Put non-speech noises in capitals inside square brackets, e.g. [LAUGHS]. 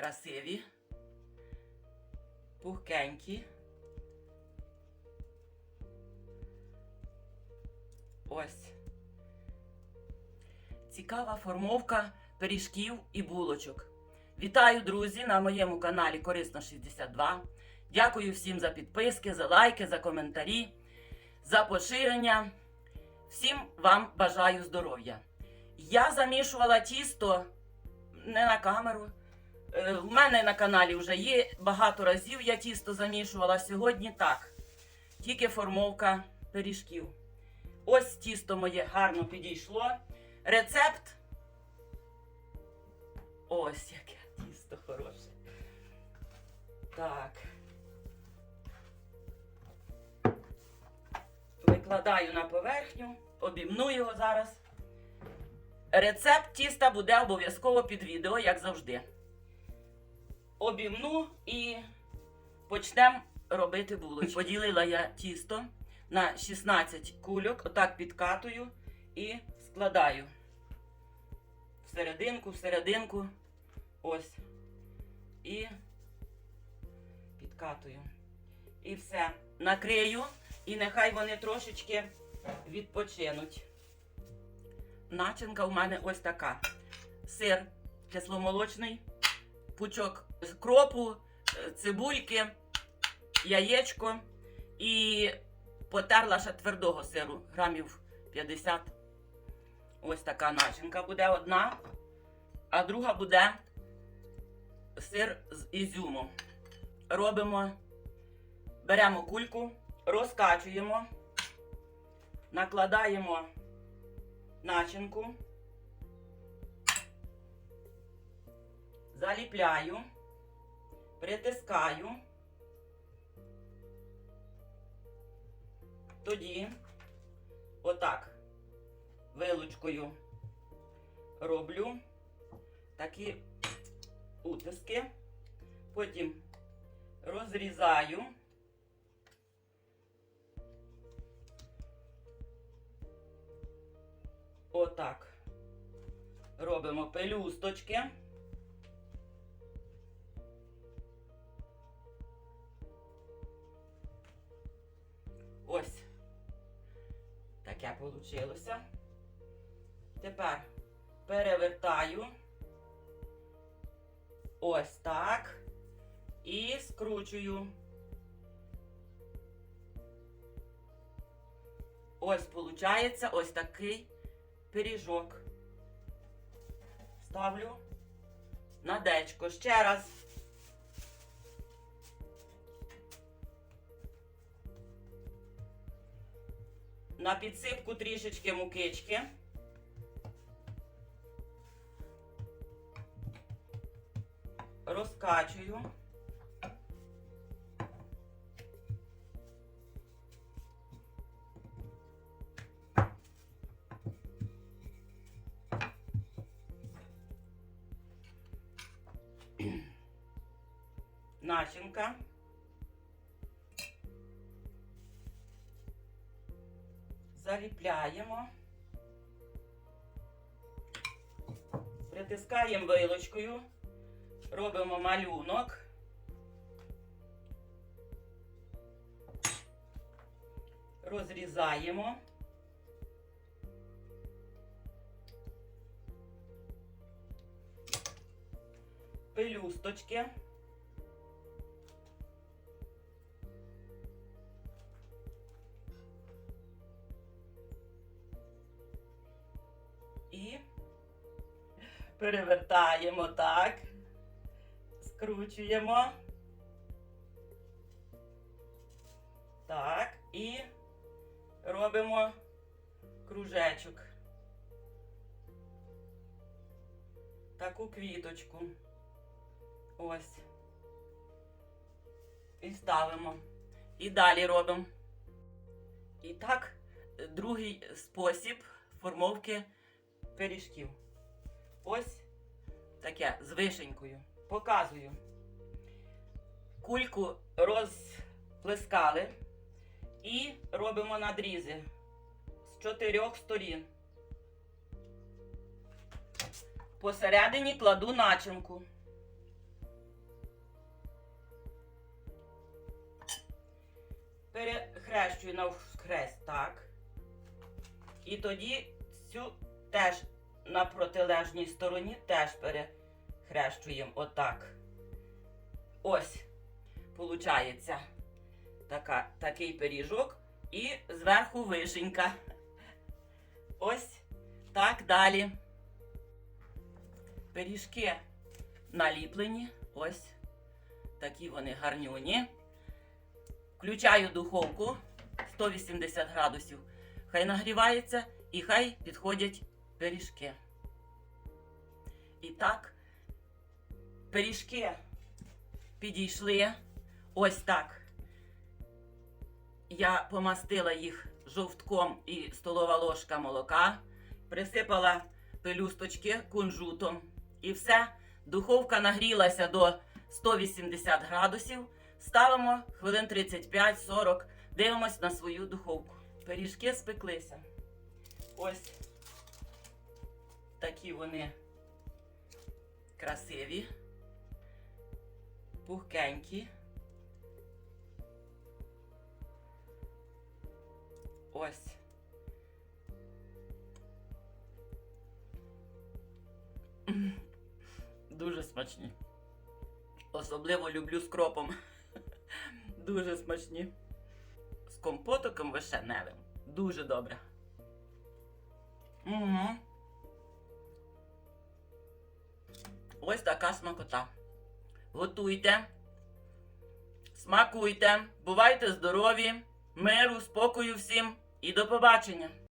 красиві, пухкенькі. Ось. Цікава формовка пиріжків і булочок. Вітаю, друзі, на моєму каналі Корисно 62. Дякую всім за підписки, за лайки, за коментарі, за поширення. Всім вам бажаю здоров'я. Я замішувала тісто не на камеру. Е, В мене на каналі вже є багато разів я тісто замішувала. Сьогодні так. Тільки формовка пиріжків. Ось тісто моє гарно підійшло. Рецепт. Ось яке тісто хороше. Так. Викладаю на поверхню, обімну його зараз. Рецепт тіста буде обов'язково під відео, як завжди. Обімну і почнемо робити булочки. Поділила я тісто на 16 кульок, отак підкатую і складаю. Всерединку, всерединку. Ось. І підкатую. І все. Накрию, і нехай вони трошечки відпочинуть. Начинка у мене ось така. Сир кисломолочний, пучок кропу, е, цибульки, яєчко і потерла ще твердого сиру, грамів 50. Ось така начинка буде одна, а друга буде сир з ізюмом. Робимо, беремо кульку, розкачуємо, накладаємо начинку, заліпляю, притискаю. Тоді отак вилочкою роблю такі утиски, потім розрізаю. Отак. Робимо пелюсточки. Ось. Таке вийшло. Тепер перевертаю. Ось так. І скручую. Ось виходить ось такий пиріжок. Ставлю на дечко. Ще раз. На підсипку трішечки мукички. Розкачую. Начинка. Заліпляємо. Притискаємо вилочкою. Робимо малюнок. Розрізаємо. Пелюсточки. Перевертаємо так скручуємо. Так, і робимо кружечок. Таку квіточку. Ось. І ставимо. І далі робимо. І так, другий спосіб формовки пиріжків. Ось таке з вишенькою. Показую. Кульку розплескали і робимо надрізи з чотирьох сторін. Посередині кладу начинку. Перехрещую навхрест так. І тоді цю теж на протилежній стороні теж перехрещуємо отак. Ось, получається така, такий пиріжок і зверху вишенька. Ось так далі. Пиріжки наліплені. Ось такі вони гарнюні. Включаю духовку 180 градусів. Хай нагрівається і хай підходять пиріжки. І так, пиріжки підійшли ось так. Я помастила їх жовтком і столова ложка молока, присипала пелюсточки кунжутом. І все. Духовка нагрілася до 180 градусів. Ставимо хвилин 35-40, дивимось на свою духовку. Пиріжки спеклися. Ось такі вони красиві, пухкенькі. Ось. Дуже смачні. Особливо люблю з кропом. [LAUGHS] Дуже смачні. З компотиком вишеневим. Дуже добре. Угу. Ось така смакота. Готуйте, смакуйте, бувайте здорові, миру, спокою всім і до побачення!